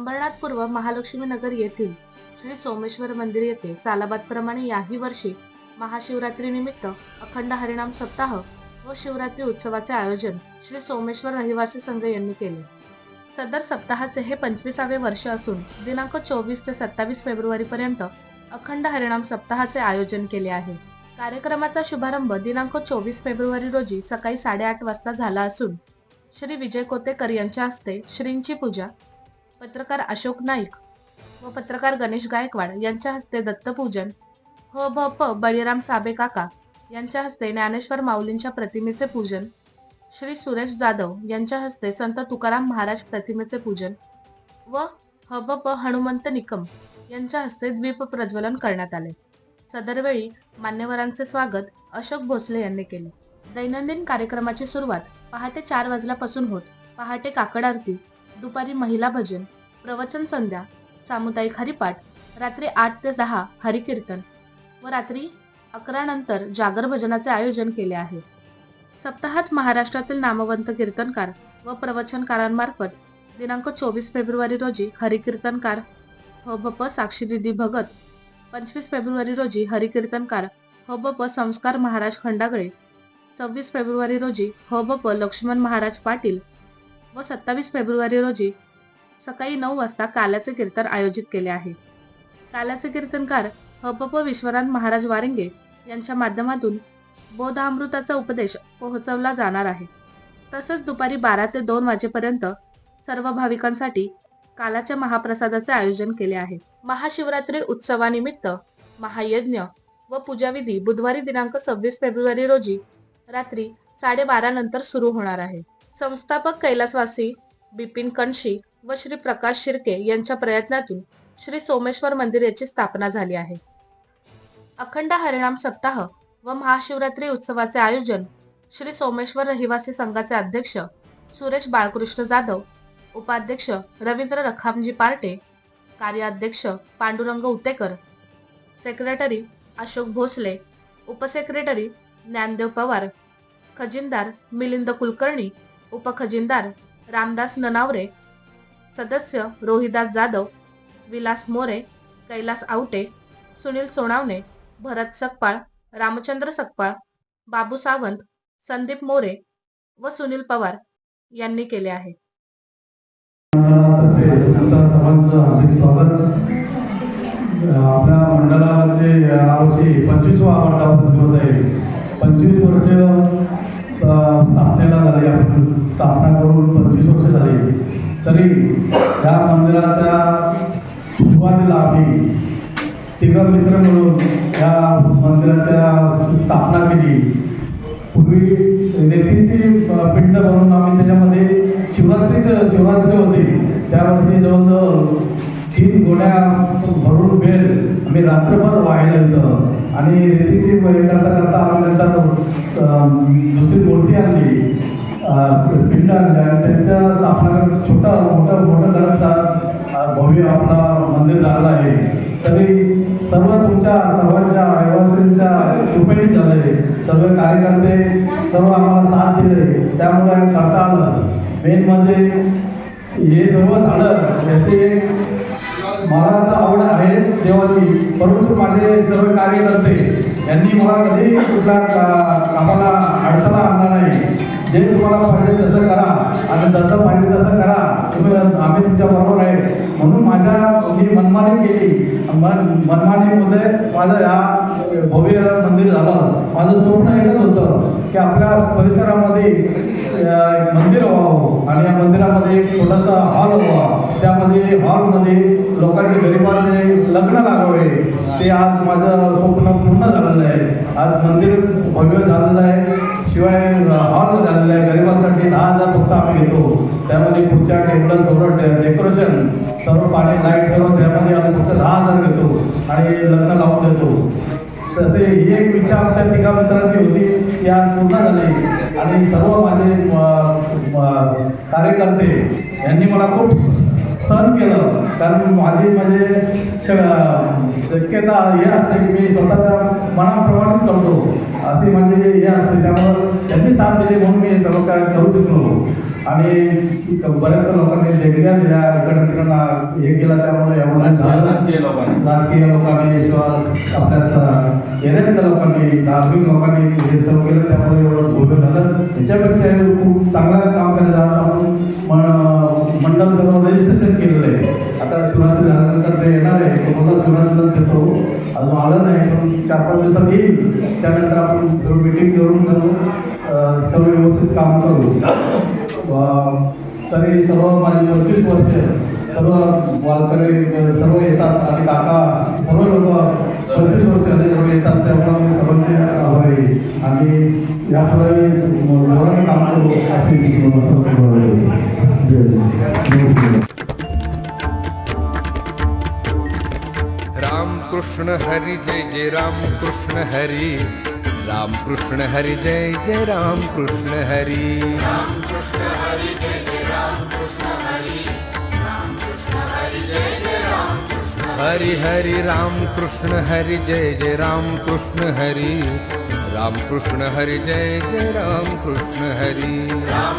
अंबरनाथ पूर्व महालक्ष्मी नगर येथील श्री सोमेश्वर मंदिर येथे सालाबादप्रमाणे याही वर्षी महाशिवरात्री निमित्त अखंड हरिणाम सप्ताह व शिवरात्री उत्सवाचे आयोजन श्री सोमेश्वर रहिवासी संघ यांनी केले. सदर सप्ताहाचे हे पंचवीसावे वर्ष असून दिनांक चोवीस ते सत्तावीस फेब्रुवारी पर्यंत अखंड हरिणाम सप्ताहाचे आयोजन केले आहे. कार्यक्रमाचा शुभारंभ दिनांक चोवीस फेब्रुवारी रोजी सकाळी साडेआठ वाजता झाला असून श्री विजय कोतेकर यांच्या हस्ते श्रींची पूजा पत्रकार अशोक नाईक व पत्रकार गणेश गायकवाड यांच्या हस्ते दत्तपूजन ह भ प बळीराम साबे काका यांच्या हस्ते ज्ञानेश्वर माऊलींच्या प्रतिमेचे पूजन श्री सुरेश जाधव यांच्या हस्ते संत तुकाराम महाराज प्रतिमेचे पूजन व ह ब प हनुमंत निकम यांच्या हस्ते द्वीप प्रज्वलन करण्यात आले. सदरवेळी मान्यवरांचे स्वागत अशोक भोसले यांनी केले. दैनंदिन कार्यक्रमाची सुरुवात पहाटे चार वाजल्यापासून होत. पहाटे काकड आरती दुपारी महिला भजन प्रवचन संध्या सामुदायिक हरिपाठ रात्री आठ ते दहा हरिकीर्तन व रात्री अकरा नंतर जागर भजनाचे आयोजन केले आहे. सप्ताहात महाराष्ट्रातील नामवंत कीर्तनकार व प्रवचनकारांमार्फत दिनांक चोवीस फेब्रुवारी रोजी हरिकीर्तनकार ह भप प साक्षीदिदी भगत पंचवीस फेब्रुवारी रोजी हरिकीर्तनकार ह भप संस्कार महाराज खंडागळे सव्वीस फेब्रुवारी रोजी ह भप लक्ष्मण महाराज पाटील व सत्तावीस फेब्रुवारी रोजी सकाळी नऊ वाजता कालाचे कीर्तन आयोजित केले आहे. कालाचे कीर्तनकार ह विश्वनाथ महाराज वारिंगे यांच्या माध्यमातून बोधामृताचा उपदेश पोहोचवला जाणार आहे. तसंच दुपारी बारा ते दोन वाजेपर्यंत सर्व भाविकांसाठी कालाच्या महाप्रसादाचे आयोजन केले आहे. महाशिवरात्री उत्सवानिमित्त महायज्ञ व पूजाविधी बुधवारी दिनांक सव्वीस फेब्रुवारी रोजी रात्री साडेबारा नंतर सुरू होणार आहे. संस्थापक कैलासवासी बिपिन कणशी व श्री प्रकाश शिर्के यांच्या प्रयत्नातून श्री सोमेश्वर मंदिर याची स्थापना झाली आहे. अखंड हरिणाम सप्ताह व महाशिवरात्री उत्सवाचे आयोजन श्री सोमेश्वर रहिवासी संघाचे अध्यक्ष सुरेश बाळकृष्ण जाधव उपाध्यक्ष रवींद्र रखामजी पार्टे कार्याध्यक्ष पांडुरंग उतेकर सेक्रेटरी अशोक भोसले उपसेक्रेटरी ज्ञानदेव पवार खजिनदार मिलिंद कुलकर्णी उपखजिनदार रामदास ननावरे सदस्य रोहिदास जाधव विलास मोरे कैलास आवटे सुनील सोनावणे भरत सकपाळ रामचंद्र सकपाळ बाबू सावंत संदीप मोरे व सुनील पवार यांनी केले आहे. आपल्या मंडळाचे यावर्षी पंचवीसवा वर्धापन दिवस आहे. पंचवीस वर्ष स्थापनेला झाली आपण. स्थापना करून पंचवीस वर्ष झाली. तरी या मंदिराच्या सुरुवातीला आम्ही तिघं मित्र म्हणून या मंदिराच्या स्थापना केली. पूर्वी रेतीची पिंड म्हणून आम्ही त्याच्यामध्ये शिवरात्रीचं शिवरात्री होती. त्या जवळजवळ तीन गोड्या भरून बेल आम्ही रात्रभर वाहिलं होतं आणि रेतीची करता करता आम्ही नंतर दुसरी मूर्ती आणली. अ, पिंड आणि त्यांच्या स्थापना करून छोटं मोठं मोठं भव्य आपला मंदिर झालं आहे. तरी सर्व तुमच्या सर्वांच्या रहिवासींच्या कृपेने झाले सर्व कार्यकर्ते सर्व आम्हाला साथ दिले त्यामुळे करता आलं. मेन म्हणजे हे सर्व झालं. याची एक मला तर आवड आहे देवाची. परंतु माझे सर्व कार्यकर्ते यांनी मला कधी कुठल्या का- कामाला अडथळा आणला नाही. जे तुम्हाला पाहिजे तसं करा आणि जसं पाहिजे तसं करा. तुम्ही आम्ही तुमच्या बरोबर आहे. म्हणून माझ्या मी मनमानी केली. मन मनमानीमध्ये माझं या भव्य मंदिर झालं. माझं स्वप्न एकच होतं की आपल्या परिसरामध्ये मंदिर व्हावं आणि या मंदिरामध्ये एक छोटासा हॉल व्हावा. त्यामध्ये हॉलमध्ये लोकांचे गरिबांचे लग्न लागावे. ते आज माझं स्वप्न पूर्ण झालेलं आहे. आज मंदिर भव्य झालेलं आहे. शिवाय झालेलं आहे गरिबांसाठी दहा हजार फक्त आम्ही घेतो. त्यामध्ये खुर्च्या टेबल सर्व डेकोरेशन सर्व पाणी लाइट सर्व त्यामध्ये आम्ही फक्त दहा हजार घेतो आणि लग्न लावून देतो. तसे ही एक इच्छा आमच्या तिघा मित्रांची होती. ती आज पूर्ण झाली. आणि सर्व माझे कार्यकर्ते यांनी मला खूप सहन केलं. कारण माझी म्हणजे शक्यता हे असते की मी स्वतःच्या मनाप्रमाणेच करतो. अशी माझी हे असते. त्यामुळं त्यांनी साथ दिली म्हणून मी सर्व काय करू शकलो. आणि बऱ्याच लोकांनी देणग्या दिल्या इकडं तिकडं हे केलं. त्यामुळे एवढं राजकीय लोकांनी. राजकीय लोकांनी किंवा आपल्या एरियातल्या लोकांनी धार्मिक लोकांनी हे सर्व केलं. त्यामुळे एवढं भोगं झालं. त्याच्यापेक्षा खूप चांगलं काम करायचं आहे. पण दिवसात येईल त्यानंतर आपण सर्व मिटिंग घेऊन सर्व सर्व व्यवस्थित काम करू. तरी सर्व माझे पंचवीस वर्ष सर्व वारकरी सर्व येतात आणि काका सर्व लोक पंचवीस वर्ष झाले सर्व येतात त्यामुळे मी सर्वांचे आभारी. आहे. आणि यापुढे जोराने काम करू असे मी जय जय. राम कृष्ण हरी जय जय राम कृष्ण हरी। राम कृष्ण हरी जय जय राम कृष्ण हरी। हरि हरि राम कृष्ण हरी जय जय राम कृष्ण हरी। राम कृष्ण हरी जय जय राम कृष्ण हरी। राम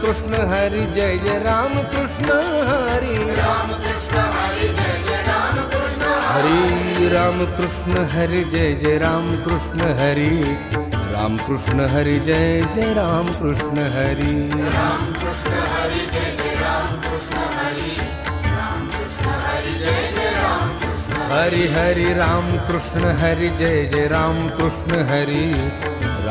कृष्ण हरी जय जय राम कृष्ण हरि राम कृष्ण जय जय राम कृष्ण हरि राम कृष्ण जय जय राम कृष्ण हरि। हरि राम कृष्ण हरि जय जय राम कृष्ण हरि। राम कृष्ण हरि जय जय राम कृष्ण हरि राम कृष्ण हरि जय जय राम कृष्ण हरि।